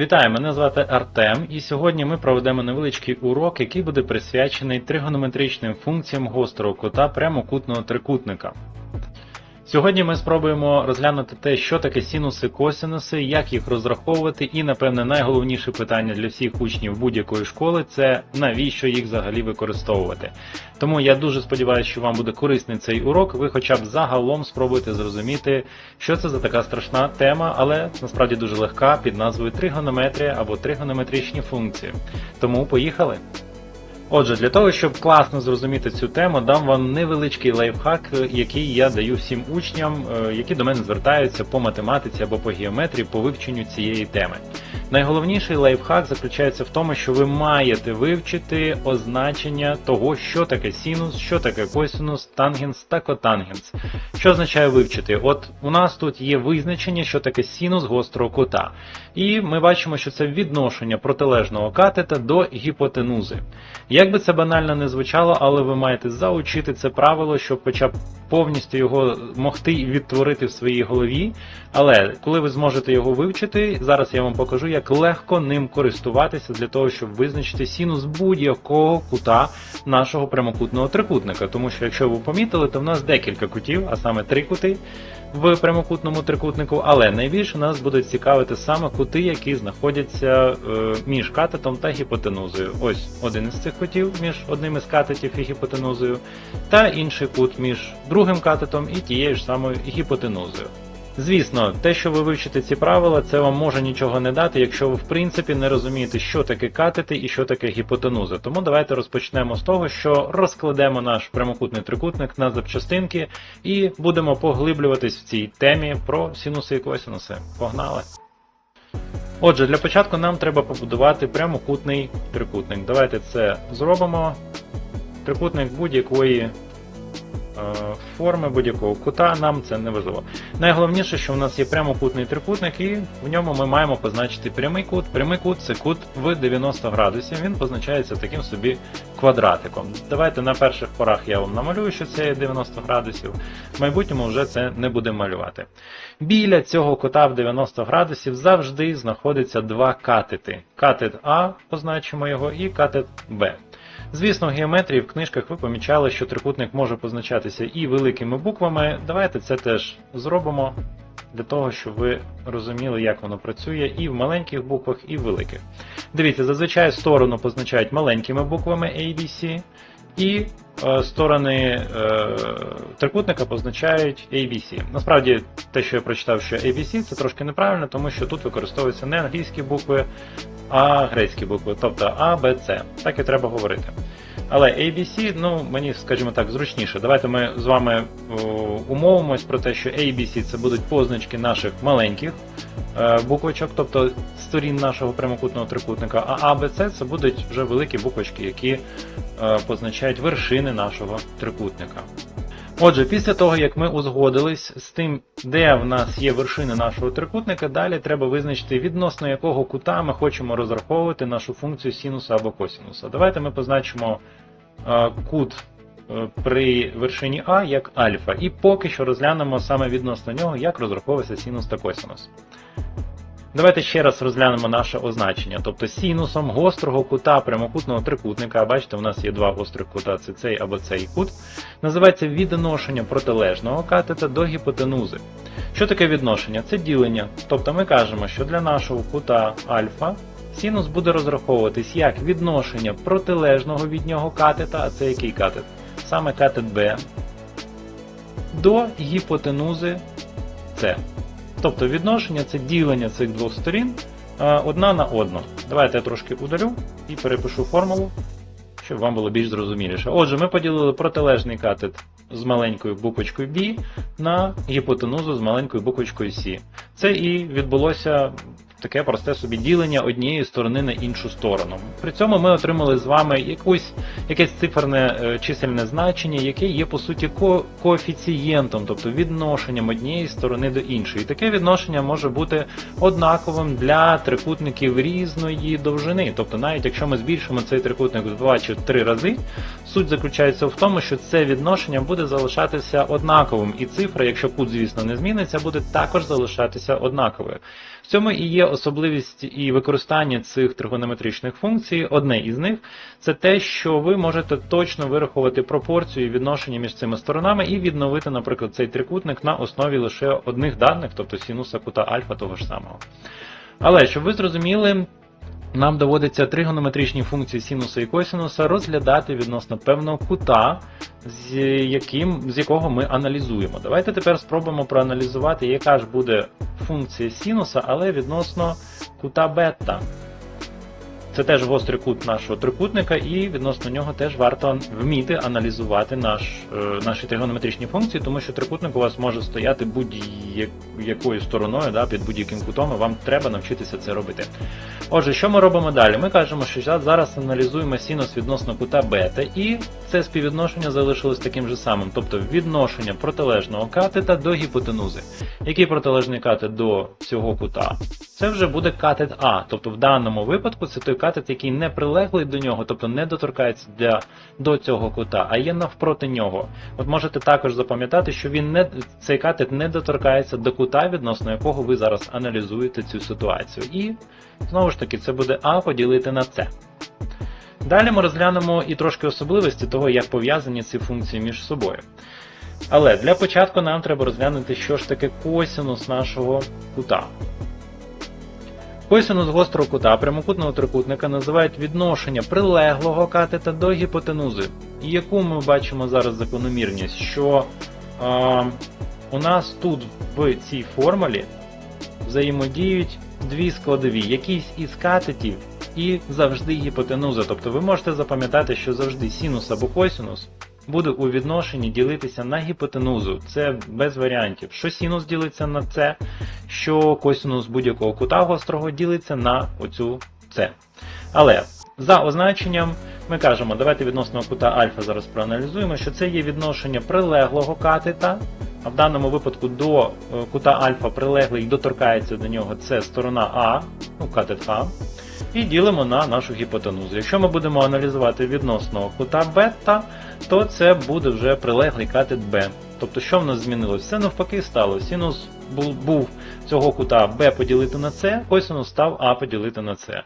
Вітаю, мене звати Артем, і сьогодні ми проведемо невеличкий урок, який буде присвячений тригонометричним функціям гострого кута прямокутного трикутника. Сьогодні ми спробуємо розглянути те, що таке синуси, косинуси, як їх розраховувати, і, напевне, найголовніше питання для всіх учнів будь-якої школи це навіщо їх взагалі використовувати. Тому я дуже сподіваюся, що вам буде корисний цей урок. Ви хоча б загалом спробуєте зрозуміти, що це за така страшна тема, але насправді дуже легка під назвою тригонометрія або тригонометричні функції. Тому поїхали! Отже, для того, щоб класно зрозуміти цю тему, дам вам невеличкий лайфхак, е, який я даю всім учням, е, які до мене звертаються по математиці або по геометрії по вивченню цієї теми. Найголовніший лайфхак заключається в тому, що ви маєте вивчити означення того, що таке синус, що таке косинус, тангенс та котангенс. Що означає вивчити? От у нас тут є визначення, що таке синус гострого кута. І ми бачимо, що це відношення протилежного катета до гіпотенузи. Як би це банально не звучало, але ви маєте заучити це правило, щоб хоча б повністю його могти відтворити в своїй голові. Але коли ви зможете його вивчити, зараз я вам покажу, як легко ним користуватися для того, щоб визначити синус будь-якого кута нашого прямокутного трикутника. Тому що, якщо ви помітили, то в нас декілька кутів, а саме три кути в прямокутному трикутнику, але найбільше нас будуть цікавити саме кути, які знаходяться е, між катетом та гіпотенузою. Ось один із цих кутів між одним із катетів і гіпотенузою, та інший кут між другим катетом і тією ж самою гіпотенузою. Звісно, те, що ви вивчите ці правила, це вам може нічого не дати, якщо ви в принципі не розумієте, що таке катети і що таке гіпотенуза. Тому давайте розпочнемо з того, що розкладемо наш прямокутний трикутник на запчастинки і будемо поглиблюватись в цій темі про синуси і косинуси. Погнали! Отже, для початку нам треба побудувати прямокутний трикутник. Давайте це зробимо. Трикутник будь-якої форми, будь-якого кута, нам це не важливо. Найголовніше, що в нас є прямокутний трикутник, і в ньому ми маємо позначити прямий кут. Прямий кут це кут в 90 градусів, він позначається таким собі квадратиком. Давайте на перших порах я вам намалюю, що це є 90 градусів. В майбутньому вже це не будемо малювати. Біля цього кута в 90 градусів завжди знаходиться два катети. Катет А, позначимо його, і катет Б. Звісно, в геометрії в книжках ви помічали, що трикутник може позначатися і великими буквами. Давайте це теж зробимо для того, щоб ви розуміли, як воно працює і в маленьких буквах, і в великих. Дивіться, зазвичай сторону позначають маленькими буквами ABC, і е, сторони е, трикутника позначають ABC. Насправді, те, що я прочитав, що ABC, це трошки неправильно, тому що тут використовуються не англійські букви, а грецькі букви, тобто A, B, C. Так і треба говорити. Але ABC, ну мені, скажімо так, зручніше. Давайте ми з вами о, умовимось про те, що ABC це будуть позначки наших маленьких е, буквочок, тобто сторін нашого прямокутного трикутника, а ABC це будуть вже великі буквочки, які е, позначають вершини нашого трикутника. Отже, після того, як ми узгодились з тим, де в нас є вершини нашого трикутника, далі треба визначити, відносно якого кута ми хочемо розраховувати нашу функцію синуса або косинуса. Давайте ми позначимо е, кут е, при вершині А як альфа, і поки що розглянемо саме відносно нього, як розраховується синус та косинус. Давайте ще раз розглянемо наше означення. Тобто синусом гострого кута прямокутного трикутника, бачите, у нас є два гострих кута, це цей або цей кут, називається відношення протилежного катета до гіпотенузи. Що таке відношення? Це ділення. Тобто ми кажемо, що для нашого кута альфа синус буде розраховуватись як відношення протилежного від нього катета, а це який катет? Саме катет Б, до гіпотенузи С. Тобто відношення це ділення цих двох сторін е, одна на одну. Давайте я трошки удалю і перепишу формулу, щоб вам було більш зрозуміліше. Отже, ми поділили протилежний катет з маленькою буквочкою B на гіпотенузу з маленькою буквочкою C. Це і відбулося таке просте собі ділення однієї сторони на іншу сторону. При цьому ми отримали з вами якусь, якесь циферне е, чисельне значення, яке є по суті ко коефіцієнтом, тобто відношенням однієї сторони до іншої. І таке відношення може бути однаковим для трикутників різної довжини. Тобто, навіть якщо ми збільшимо цей трикутник в 2 чи 3 рази, суть заключається в тому, що це відношення буде залишатися однаковим, і цифра, якщо кут, звісно, не зміниться, буде також залишатися однаковою. Цьому і є особливість і використання цих тригонометричних функцій. Одне із них це те, що ви можете точно вирахувати пропорцію і відношення між цими сторонами і відновити, наприклад, цей трикутник на основі лише одних даних, тобто синуса кута альфа того ж самого. Але щоб ви зрозуміли, нам доводиться тригонометричні функції синуса і косинуса розглядати відносно певного кута, з, яким, з якого ми аналізуємо. Давайте тепер спробуємо проаналізувати, яка ж буде функція синуса, але відносно кута бета. Це теж гострий кут нашого трикутника, і відносно нього теж варто вміти аналізувати наш, е, наші тригонометричні функції, тому що трикутник у вас може стояти будь-якою стороною да, під будь-яким кутом, і вам треба навчитися це робити. Отже, що ми робимо далі? Ми кажемо, що зараз аналізуємо синус відносно кута бета, і це співвідношення залишилось таким же самим, тобто відношення протилежного катета до гіпотенузи. Який протилежний катет до цього кута? Це вже буде катет А. Тобто в даному випадку це той катет, який не прилеглий до нього, тобто не доторкається для, до цього кута, а є навпроти нього. От можете також запам'ятати, що він не, цей катет не доторкається до кута, відносно якого ви зараз аналізуєте цю ситуацію. І знову ж таки, це буде А поділити на С. Далі ми розглянемо і трошки особливості того, як пов'язані ці функції між собою. Але для початку нам треба розглянути, що ж таке косинус нашого кута. Косинус гострого кута прямокутного трикутника називають відношення прилеглого катета до гіпотенузи. І яку ми бачимо зараз закономірність, що а, у нас тут в цій формулі взаємодіють дві складові, якийсь із катетів і завжди гіпотенуза. Тобто ви можете запам'ятати, що завжди синус або косинус буде у відношенні ділитися на гіпотенузу. Це без варіантів. Що синус ділиться на це, що косинус будь-якого кута гострого ділиться на оцю це. Але за означенням ми кажемо, давайте відносно кута альфа зараз проаналізуємо, що це є відношення прилеглого катета. А в даному випадку до е, кута альфа прилеглий доторкається до нього це сторона А, ну катет А. І ділимо на нашу гіпотенузу. Якщо ми будемо аналізувати відносно кута бета, то це буде вже прилеглий катет B. Тобто, що в нас змінилось? Все навпаки стало. Синус був цього кута B поділити на С, косинус став А поділити на С.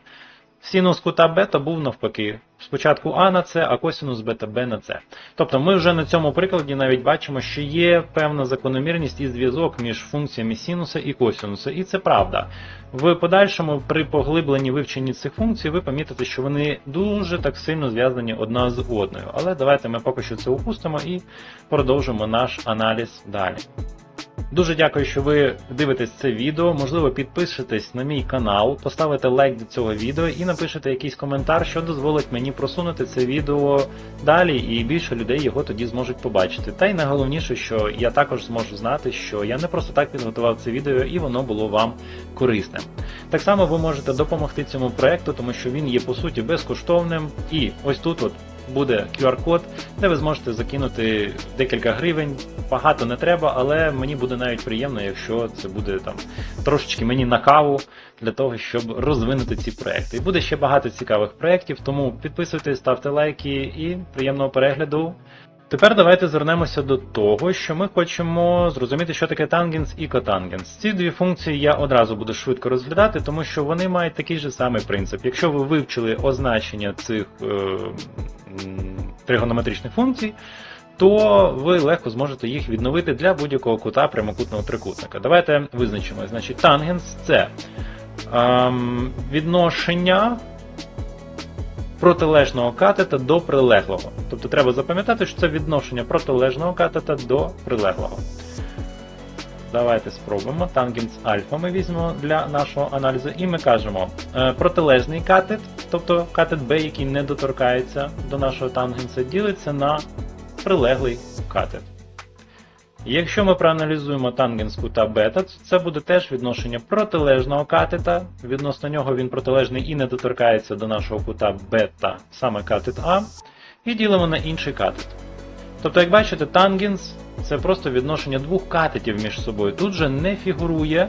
Синус кута бета був навпаки. Спочатку А на С, а косинус бета Б на С. Тобто ми вже на цьому прикладі навіть бачимо, що є певна закономірність і зв'язок між функціями синуса і косинуса. І це правда. В подальшому, при поглибленні вивченні цих функцій, ви помітите, що вони дуже так сильно зв'язані одна з одною. Але давайте ми поки що це упустимо і продовжимо наш аналіз далі. Дуже дякую, що ви дивитесь це відео. Можливо, підпишетесь на мій канал, поставите лайк до цього відео і напишете якийсь коментар, що дозволить мені просунути це відео далі, і більше людей його тоді зможуть побачити. Та й найголовніше, що я також зможу знати, що я не просто так підготував це відео і воно було вам корисним. Так само ви можете допомогти цьому проекту, тому що він є по суті безкоштовним. І ось тут от буде QR-код, де ви зможете закинути декілька гривень. Багато не треба, але мені буде навіть приємно, якщо це буде там трошечки мені на каву для того, щоб розвинути ці проекти. І буде ще багато цікавих проєктів, тому підписуйтесь, ставте лайки і приємного перегляду. Тепер давайте звернемося до того, що ми хочемо зрозуміти, що таке тангенс і котангенс. Ці дві функції я одразу буду швидко розглядати, тому що вони мають такий же самий принцип. Якщо ви вивчили означення цих е, тригонометричних функцій, то ви легко зможете їх відновити для будь-якого кута прямокутного трикутника. Давайте визначимо. Значить, тангенс це е, відношення протилежного катета до прилеглого. Тобто треба запам'ятати, що це відношення протилежного катета до прилеглого. Давайте спробуємо. Тангенс альфа ми візьмемо для нашого аналізу, і ми кажемо е, протилежний катет, тобто катет B, який не доторкається до нашого тангенса, ділиться на прилеглий катет. Якщо ми проаналізуємо тангенс кута бета, то це буде теж відношення протилежного катета. Відносно нього він протилежний і не доторкається до нашого кута бета, саме катет А, і ділимо на інший катет. Тобто, як бачите, тангенс це просто відношення двох катетів між собою. Тут же не фігурує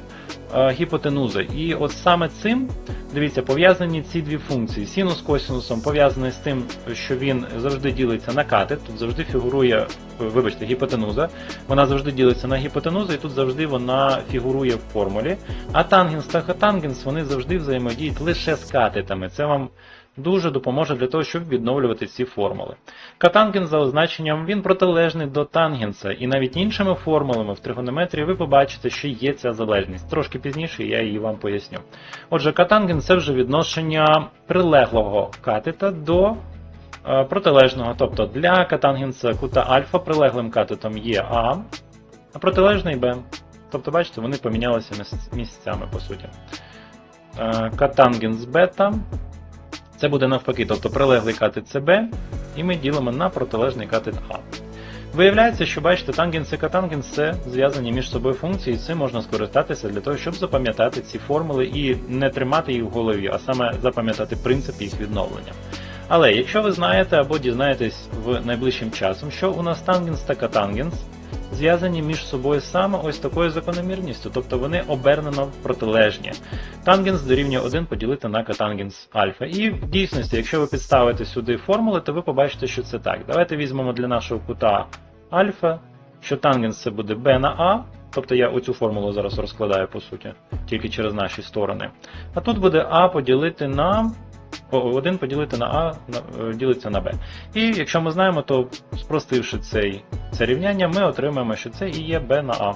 е, гіпотенуза. І от саме цим, дивіться, пов'язані ці дві функції. Синус косинусом пов'язаний з тим, що він завжди ділиться на катет, тут завжди фігурує, е, вибачте, гіпотенуза. Вона завжди ділиться на гіпотенузу, і тут завжди вона фігурує в формулі. А тангенс та котангенс вони завжди взаємодіють лише з катетами. Це вам дуже допоможе для того, щоб відновлювати ці формули. Катангенс за означенням він протилежний до тангенса, і навіть іншими формулами в тригонометрії ви побачите, що є ця залежність. Трошки пізніше я її вам поясню. Отже, катангенс це вже відношення прилеглого катета до е, протилежного. Тобто для катангенса кута альфа прилеглим катетом є А, а протилежний Б. Тобто, бачите, вони помінялися місцями, по суті. Е, Катангенс бета це буде навпаки, тобто прилеглий катет це Б, і ми ділимо на протилежний катет А. Виявляється, що бачите, тангенс і катангенс це зв'язані між собою функції, і цим можна скористатися для того, щоб запам'ятати ці формули і не тримати їх в голові, а саме запам'ятати принцип їх відновлення. Але якщо ви знаєте або дізнаєтесь в найближчим часом, що у нас тангенс та катангенс зв'язані між собою саме ось такою закономірністю, тобто вони обернено протилежні. Тангенс дорівнює 1 поділити на катангенс альфа. І в дійсності, якщо ви підставите сюди формули, то ви побачите, що це так. Давайте візьмемо для нашого кута альфа, що тангенс це буде b на a, тобто я оцю формулу зараз розкладаю по суті, тільки через наші сторони. А тут буде а поділити на. 1 поділити на А е, ділиться на Б. І якщо ми знаємо, то спростивши цей, це рівняння, ми отримаємо, що це і є Б на А.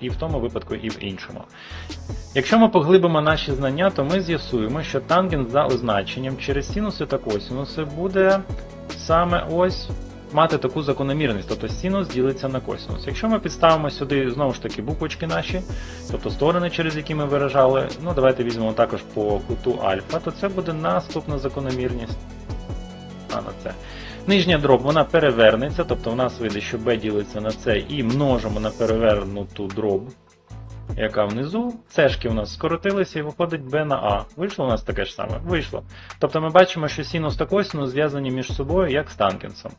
І в тому випадку, і в іншому. Якщо ми поглибимо наші знання, то ми з'ясуємо, що тангент за означенням через синуси та косинуси буде саме ось мати таку закономірність, тобто синус ділиться на косинус. Якщо ми підставимо сюди знову ж таки буквочки наші, тобто сторони, через які ми виражали, ну давайте візьмемо також по куту альфа, то це буде наступна закономірність. А на це. Нижня дроб вона перевернеться, тобто в нас вийде, що b ділиться на c і множимо на перевернуту дроб, яка внизу. Цешки у нас скоротилися і виходить b на a. Вийшло у нас таке ж саме? Вийшло. Тобто ми бачимо, що синус та косинус зв'язані між собою як з тангенсом.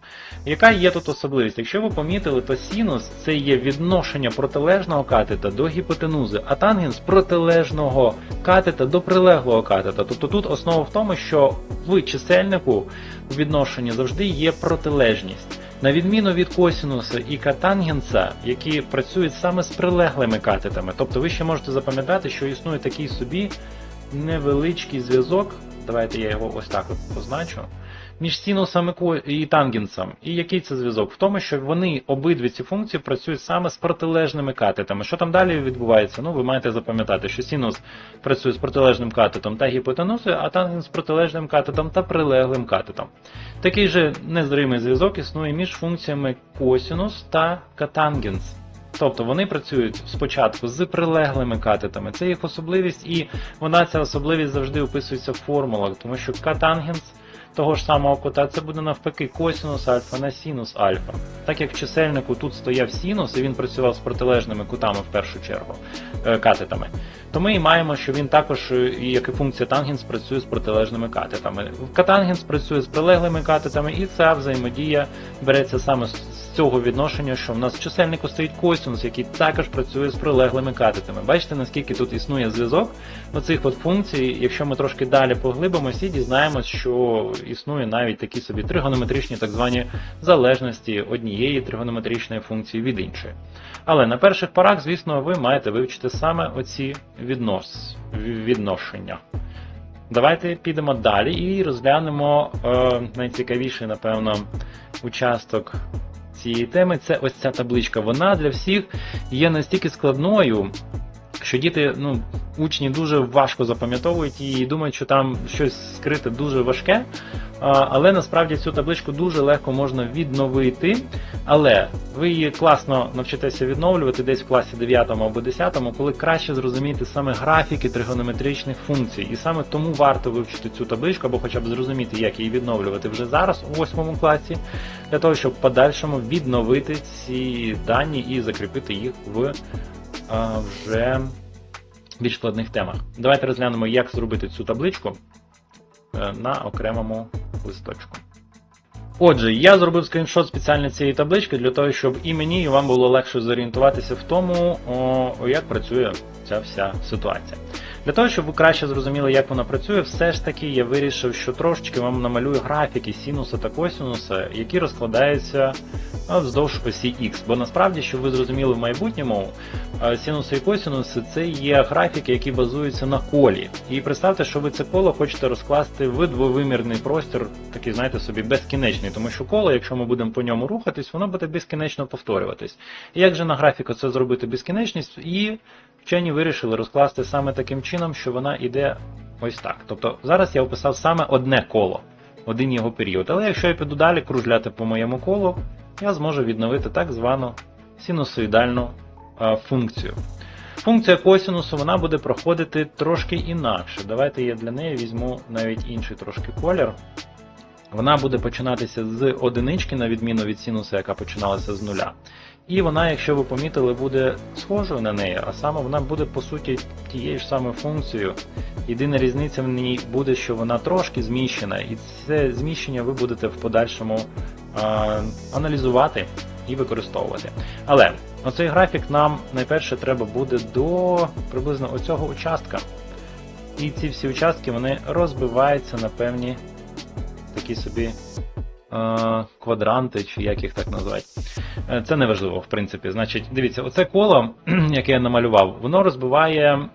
Яка є тут особливість? Якщо ви помітили, то синус це є відношення протилежного катета до гіпотенузи, а тангенс протилежного катета до прилеглого катета. Тобто тут основа в тому, що в чисельнику у відношенні завжди є протилежність. На відміну від косінуса і катангенса, які працюють саме з прилеглими катетами. Тобто ви ще можете запам'ятати, що існує такий собі невеличкий зв'язок. Давайте я його ось так от позначу. Між синусом і тангенсом. І який це зв'язок? В тому, що вони обидві ці функції працюють саме з протилежними катетами. Що там далі відбувається? Ну, ви маєте запам'ятати, що синус працює з протилежним катетом та гіпотенузою, а тангенс з протилежним катетом та прилеглим катетом. Такий же незримий зв'язок існує між функціями косінус та катангенс. Тобто вони працюють спочатку з прилеглими катетами. Це їх особливість, і вона ця особливість завжди описується в формулах, тому що катангенс того ж самого кута це буде навпаки косінус альфа на синус альфа. Так як в чисельнику тут стояв синус, і він працював з протилежними кутами в першу чергу е, катетами, то ми і маємо, що він також, е, як і функція тангенс, працює з протилежними катетами. Катангенс працює з прилеглими катетами, і ця взаємодія береться саме з цього відношення, що в нас в чисельнику стоїть косинус, який також працює з прилеглими катетами. Бачите, наскільки тут існує зв'язок оцих от функцій. Якщо ми трошки далі поглибимося і дізнаємось, що існує навіть такі собі тригонометричні так звані залежності однієї тригонометричної функції від іншої. Але на перших порах, звісно, ви маєте вивчити саме оці віднос... відношення. Давайте підемо далі і розглянемо е, найцікавіший, напевно, участок цієї теми. Це ось ця табличка. Вона для всіх є настільки складною, що діти, ну, учні дуже важко запам'ятовують її і думають, що там щось скрите дуже важке. Але насправді цю табличку дуже легко можна відновити. Але ви її класно навчитеся відновлювати десь в класі 9 або 10, коли краще зрозуміти саме графіки тригонометричних функцій. І саме тому варто вивчити цю табличку, або хоча б зрозуміти, як її відновлювати вже зараз, у 8 класі, для того, щоб в подальшому відновити ці дані і закріпити їх в вже більш складних темах. Давайте розглянемо, як зробити цю табличку е, на окремому листочку. Отже, я зробив скріншот спеціально цієї таблички для того, щоб і мені, і вам було легше зорієнтуватися в тому, о, як працює ця вся ситуація. Для того, щоб ви краще зрозуміли, як вона працює, все ж таки я вирішив, що трошечки вам намалюю графіки синуса та косинуса, які розкладаються вздовж осі X. Бо насправді, щоб ви зрозуміли в майбутньому, синуси і косинуси це є графіки, які базуються на колі. І представте, що ви це коло хочете розкласти в двовимірний простір, такий, знаєте собі, безкінечний, тому що коло, якщо ми будемо по ньому рухатись, воно буде безкінечно повторюватись. І як же на графіку це зробити безкінечність? І вчені вирішили розкласти саме таким чином, що вона йде ось так. Тобто зараз я описав саме одне коло, один його період. Але якщо я піду далі кружляти по моєму колу, я зможу відновити так звану синусоїдальну а, функцію. Функція косинусу вона буде проходити трошки інакше. Давайте я для неї візьму навіть інший трошки колір. Вона буде починатися з одинички, на відміну від синуса, яка починалася з нуля. І вона, якщо ви помітили, буде схожою на неї, а саме вона буде по суті тією ж самою функцією. Єдина різниця в ній буде, що вона трошки зміщена, і це зміщення ви будете в подальшому а, аналізувати і використовувати. Але оцей графік нам найперше треба буде до приблизно оцього участка. І ці всі участки вони розбиваються на певні такі собі квадранти, чи як їх так назвати. Е, Це не важливо, в принципі. Значить, дивіться, оце коло, яке я намалював, воно розбиває.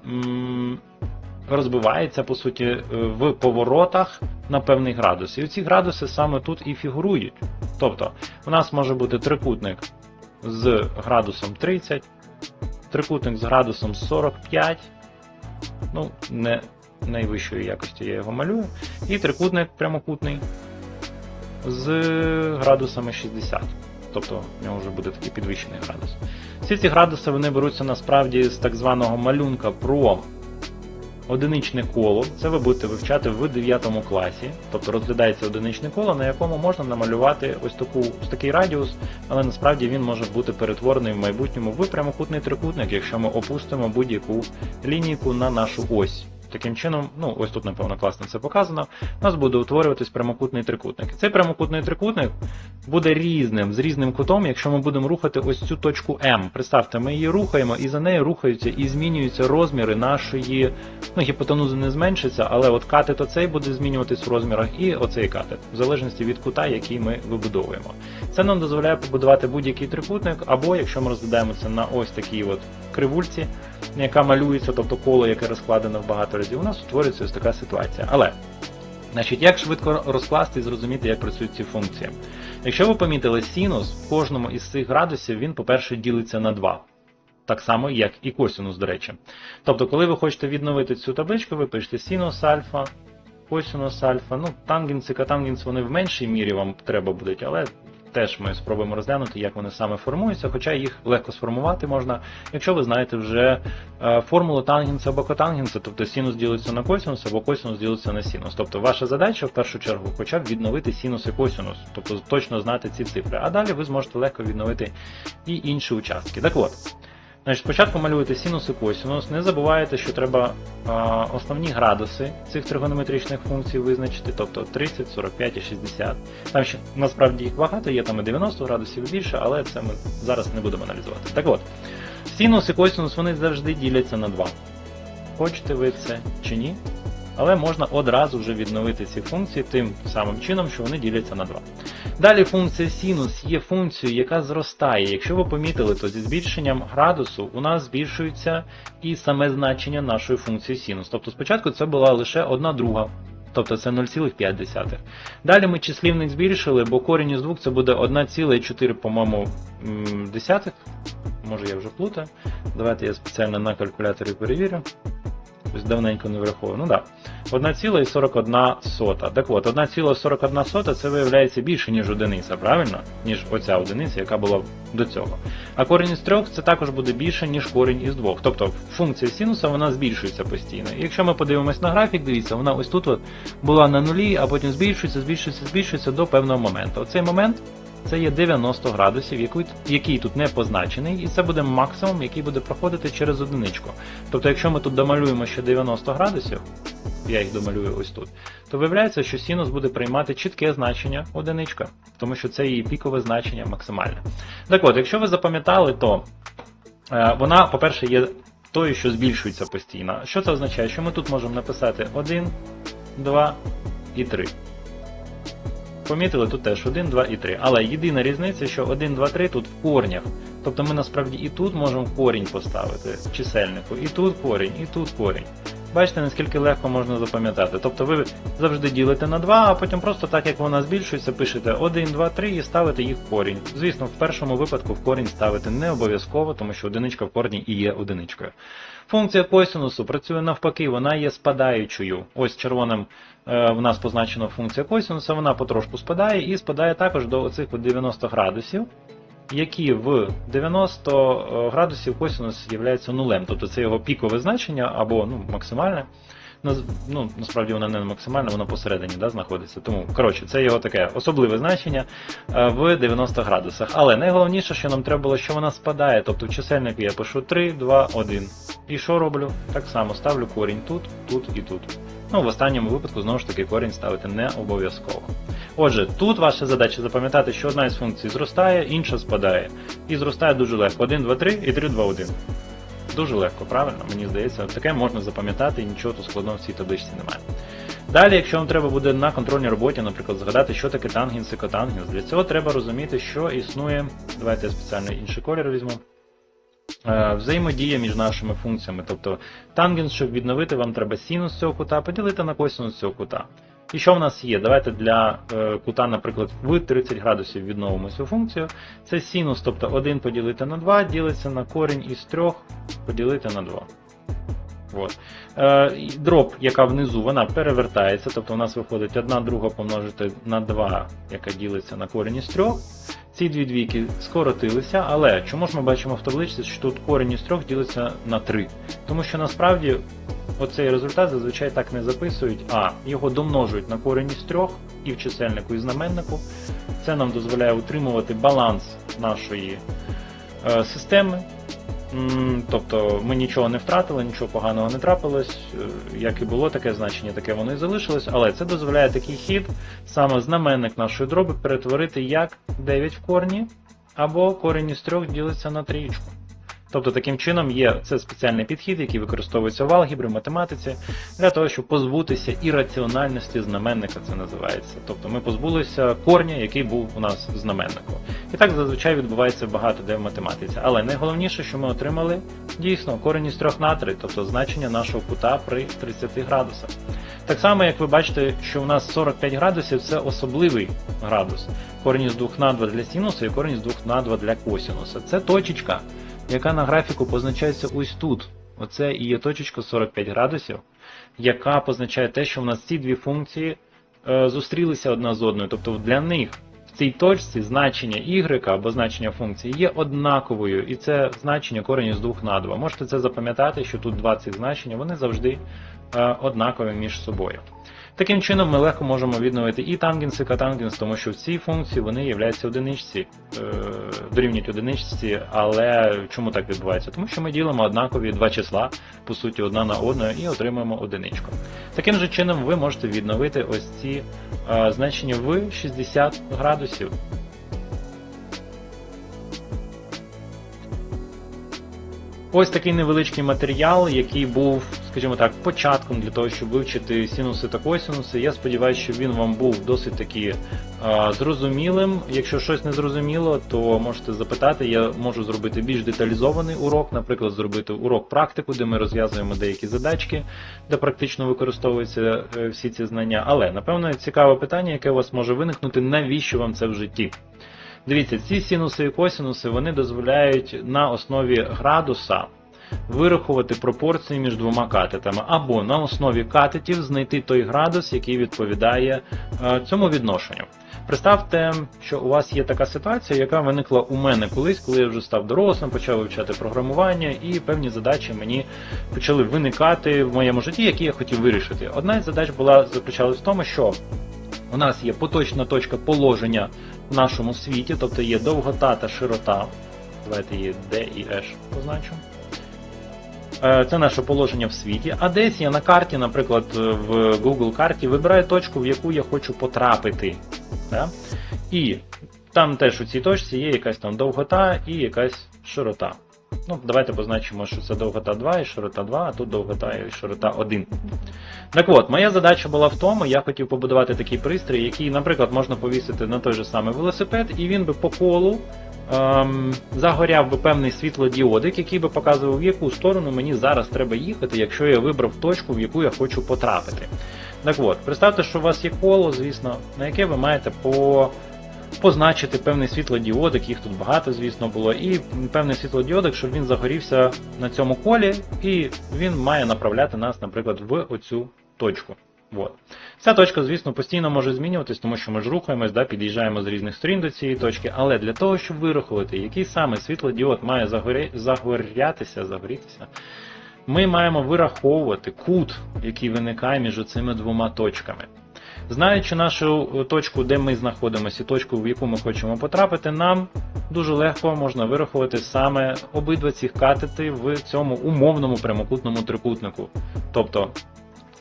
Розбивається, по суті, е, в поворотах на певний градус. І ці градуси саме тут і фігурують. Тобто, у нас може бути трикутник з градусом 30, трикутник з градусом 45, ну, не найвищої якості я його малюю, і трикутник прямокутний з градусами 60. Тобто в нього вже буде такий підвищений градус. Всі ці градуси вони беруться насправді з так званого малюнка про одиничне коло. Це ви будете вивчати в 9 класі. Тобто розглядається одиничне коло, на якому можна намалювати ось таку ось такий радіус, але насправді він може бути перетворений в майбутньому в прямокутний трикутник, якщо ми опустимо будь-яку лінійку на нашу ось. Таким чином, ну ось тут, напевно, класно це показано. У нас буде утворюватись прямокутний трикутник. Цей прямокутний трикутник буде різним, з різним кутом, якщо ми будемо рухати ось цю точку М. Представте, ми її рухаємо, і за нею рухаються і змінюються розміри нашої. Ну, гіпотенузи не зменшиться, але от катет оцей буде змінюватись в розмірах, і оцей катет, в залежності від кута, який ми вибудовуємо. Це нам дозволяє побудувати будь-який трикутник, або якщо ми розглядаємо це на ось такій от кривульці, яка малюється, тобто коло, яке розкладено в багато разів, у нас утворюється ось така ситуація. Але, значить, як швидко розкласти і зрозуміти, як працюють ці функції? Якщо ви помітили синус, в кожному із цих градусів він, по-перше, ділиться на 2. Так само, як і косинус, до речі. Тобто, коли ви хочете відновити цю табличку, ви пишете синус альфа, косинус альфа, ну, тангенс і котангенс вони в меншій мірі вам треба будуть, але теж ми спробуємо розглянути, як вони саме формуються, хоча їх легко сформувати можна, якщо ви знаєте вже е, формулу тангенса або котангенса, тобто синус ділиться на косинус або косинус ділиться на синус. Тобто ваша задача в першу чергу хоча б відновити синус і косинус, тобто точно знати ці цифри. А далі ви зможете легко відновити і інші участки. Так от. Значить, спочатку малюєте синус і косинус. Не забувайте, що треба а, основні градуси цих тригонометричних функцій визначити, тобто 30, 45 і 60. Там ще насправді їх багато, є там і 90 градусів і більше, але це ми зараз не будемо аналізувати. Так от, синус і косинус вони завжди діляться на 2. Хочете ви це чи ні? Але можна одразу вже відновити ці функції тим самим чином, що вони діляться на 2. Далі функція синус є функцією, яка зростає. Якщо ви помітили, то зі збільшенням градусу у нас збільшується і саме значення нашої функції синус. Тобто спочатку це була лише 1 друга. Тобто це 0,5. Далі ми числівник збільшили, бо корінь із 2 це буде 1,4, по-моєму, десятих. Може я вже плутаю. Давайте я спеціально на калькуляторі перевірю. Ось давненько не враховую. Ну так. Да. 1,41. Так от, 1,41 це виявляється більше, ніж одиниця, правильно? Ніж оця одиниця, яка була до цього. А корінь із 3 це також буде більше, ніж корінь із 2. Тобто функція синуса вона збільшується постійно. І якщо ми подивимось на графік, дивіться, вона ось тут от була на нулі, а потім збільшується, збільшується, збільшується до певного моменту. Оцей момент це є 90 градусів, який, тут не позначений, і це буде максимум, який буде проходити через одиничку. Тобто, якщо ми тут домалюємо ще 90 градусів, я їх домалюю ось тут, то виявляється, що синус буде приймати чітке значення одиничка, тому що це її пікове значення максимальне. Так от, якщо ви запам'ятали, то е, вона, по-перше, є тою, що збільшується постійно. Що це означає? Що ми тут можемо написати 1, 2 і 3. Помітили тут теж 1, 2 і 3. Але єдина різниця, що 1, 2, 3 тут в корнях. Тобто ми насправді і тут можемо корінь поставити чисельнику, і тут корінь, і тут корінь. Бачите, наскільки легко можна запам'ятати. Тобто ви завжди ділите на 2, а потім просто так як вона збільшується, пишете 1, 2, 3 і ставите їх в корінь. Звісно, в першому випадку в корінь ставити не обов'язково, тому що одиничка в корні і є одиничкою. Функція косинусу працює навпаки, вона є спадаючою. Ось червоним е, в нас позначена функція косинуса, вона потрошку спадає і спадає також до оцих 90 градусів, які в 90 градусів косинус є нулем. Тобто це його пікове значення або ну, максимальне. Наз- Ну, насправді вона не максимальна, вона посередині да, знаходиться. Тому, коротше, це його таке особливе значення е, в 90 градусах. Але найголовніше, що нам треба було, що вона спадає. Тобто в чисельнику я пишу 3, 2, 1. І що роблю? Так само ставлю корінь тут, тут і тут. Ну, в останньому випадку, знову ж таки, корінь ставити не обов'язково. Отже, тут ваша задача запам'ятати, що одна із функцій зростає, інша спадає. І зростає дуже легко. 1, 2, 3 і 3, 2, 1. Дуже легко, правильно? Мені здається, таке можна запам'ятати і нічого тут складного в цій табличці немає. Далі, якщо вам треба буде на контрольній роботі, наприклад, згадати, що таке тангенс і котангенс, для цього треба розуміти, що існує. Давайте я спеціально інший колір візьму. Е, Взаємодія між нашими функціями. Тобто тангенс, щоб відновити, вам треба синус цього кута поділити на косинус цього кута. І що в нас є? Давайте для е, кута, наприклад, в 30 градусів відновимо цю функцію. Це синус, тобто 1 поділити на 2 ділиться на корінь із 3 поділити на 2. От. Е, дроб, яка внизу, вона перевертається, тобто у нас виходить 1 друга помножити на 2, яка ділиться на корінь із 3. Ці дві двійки скоротилися, але чому ж ми бачимо в табличці, що тут корінь із 3 ділиться на 3? Тому що насправді оцей результат зазвичай так не записують, а його домножують на корінь із 3 і в чисельнику, і знаменнику. Це нам дозволяє утримувати баланс нашої е, системи. Тобто ми нічого не втратили, нічого поганого не трапилось. Е, Як і було таке значення, таке воно і залишилось. Але це дозволяє такий хід, саме знаменник нашої дроби перетворити як 9 в корні, або корінь із 3 ділиться на трієчку. Тобто таким чином є це спеціальний підхід, який використовується в алгебрі, математиці, для того, щоб позбутися ірраціональності знаменника, це називається. Тобто ми позбулися корня, який був у нас в знаменнику. І так зазвичай відбувається багато де в математиці. Але найголовніше, що ми отримали дійсно корінь із 3 на 3, тобто значення нашого кута при 30 градусах. Так само, як ви бачите, що у нас 45 градусів це особливий градус. Корінь із 2 на 2 для синуса і корінь із 2 на 2 для косинуса. Це точечка, яка на графіку позначається ось тут. Оце і є точечка 45 градусів, яка позначає те, що в нас ці дві функції е, зустрілися одна з одною. Тобто для них в цій точці значення y або значення функції є однаковою, і це значення корінь з 2 на 2. Можете це запам'ятати, що тут два цих значення, вони завжди е, однакові між собою. Таким чином ми легко можемо відновити і тангенс, і катангенс, тому що в цій функції вони являються одиничці, е, дорівнюють одиничці, але чому так відбувається? Тому що ми ділимо однакові два числа, по суті, одна на одну, і отримуємо одиничку. Таким же чином ви можете відновити ось ці е, значення в 60 градусів. Ось такий невеличкий матеріал, який був, скажімо так, початком для того, щоб вивчити синуси та косинуси. Я сподіваюся, що він вам був досить таки а, зрозумілим. Якщо щось не зрозуміло, то можете запитати. Я можу зробити більш деталізований урок, наприклад, зробити урок практику, де ми розв'язуємо деякі задачки, де практично використовуються е, всі ці знання. Але напевно цікаве питання, яке у вас може виникнути, навіщо вам це в житті? Дивіться, ці синуси і косинуси вони дозволяють на основі градуса вирахувати пропорції між двома катетами, або на основі катетів знайти той градус, який відповідає е, цьому відношенню. Представте, що у вас є така ситуація, яка виникла у мене колись, коли я вже став дорослим, почав вивчати програмування, і певні задачі мені почали виникати в моєму житті, які я хотів вирішити. Одна із задач була заключалась в тому, що у нас є поточна точка положення в нашому світі, тобто є довгота та широта. Давайте її D і H позначу. Е, Це наше положення в світі. А десь я на карті, наприклад, е, в Google карті вибираю точку, в яку я хочу потрапити. Да? І там теж у цій точці є якась там довгота і якась широта. Ну, давайте позначимо, що це довгота 2 і широта 2, а тут довгота і широта 1. Так от, моя задача була в тому, я хотів побудувати такий пристрій, який, наприклад, можна повісити на той же самий велосипед, і він би по колу ем, загоряв би певний світлодіодик, який би показував, в яку сторону мені зараз треба їхати, якщо я вибрав точку, в яку я хочу потрапити. Так от, представте, що у вас є коло, звісно, на яке ви маєте по позначити певний світлодіодик, їх тут багато, звісно, було, і певний світлодіодик, щоб він загорівся на цьому колі, і він має направляти нас, наприклад, в оцю точку. От. Ця точка, звісно, постійно може змінюватись, тому що ми ж рухаємось, да, під'їжджаємо з різних сторін до цієї точки, але для того, щоб вирахувати, який саме світлодіод має загоря... загорятися, загорітися, ми маємо вираховувати кут, який виникає між цими двома точками. Знаючи нашу точку, де ми знаходимося, і точку, в яку ми хочемо потрапити, нам дуже легко можна вирахувати саме обидва цих катети в цьому умовному прямокутному трикутнику. Тобто,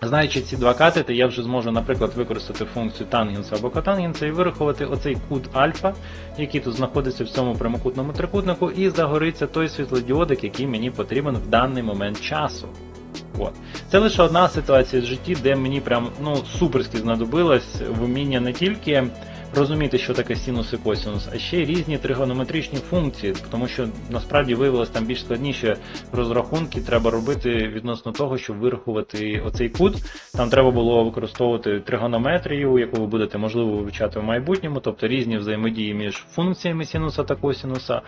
знаючи ці два катети, я вже зможу, наприклад, використати функцію тангенса або котангенса і вирахувати оцей кут альфа, який тут знаходиться в цьому прямокутному трикутнику, і загориться той світлодіодик, який мені потрібен в даний момент часу. От. Це лише одна ситуація в житті, де мені прям ну суперськи знадобилось вміння не тільки розуміти, що таке синус і косинус, а ще різні тригонометричні функції, тому що насправді виявилось там більш складніші розрахунки треба робити відносно того, щоб вирахувати оцей кут. Там треба було використовувати тригонометрію, яку ви будете можливо вивчати в майбутньому, тобто різні взаємодії між функціями синуса та косинуса.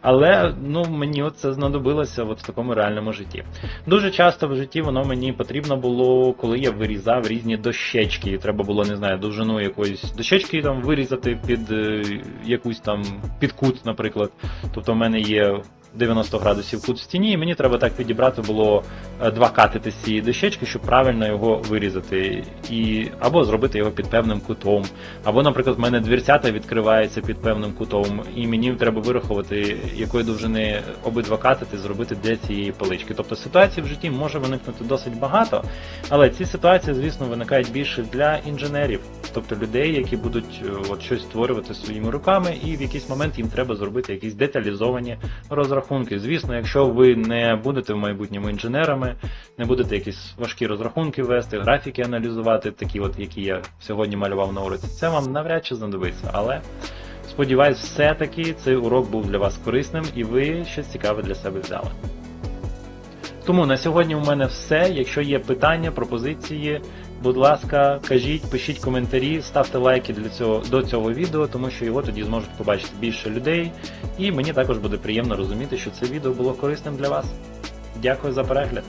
Але ну мені це знадобилося от в такому реальному житті. Дуже часто в житті воно мені потрібно було, коли я вирізав різні дощечки. І треба було, не знаю, довжину якоїсь дощечки там вирізати під е, якусь там під кут, наприклад. Тобто в мене є 90 градусів кут в стіні, і мені треба так підібрати було е, два катети з цієї дощечки, щоб правильно його вирізати. І, Або зробити його під певним кутом. Або, наприклад, в мене дверцята відкриваються під певним кутом, і мені треба вирахувати, якої довжини обидва катети зробити для цієї полички. Тобто ситуацій в житті може виникнути досить багато, але ці ситуації, звісно, виникають більше для інженерів, тобто людей, які будуть е, от щось створювати своїми руками, і в якийсь момент їм треба зробити якісь деталізовані розрахунки. Звісно, якщо ви не будете в майбутньому інженерами, не будете якісь важкі розрахунки вести, графіки аналізувати, такі, от які я сьогодні малював на уроці, це вам навряд чи знадобиться. Але сподіваюсь, все-таки цей урок був для вас корисним і ви щось цікаве для себе взяли. Тому на сьогодні у мене все. Якщо є питання, пропозиції, будь ласка, кажіть, пишіть коментарі, ставте лайки для цього, до цього відео, тому що його тоді зможуть побачити більше людей. І мені також буде приємно розуміти, що це відео було корисним для вас. Дякую за перегляд.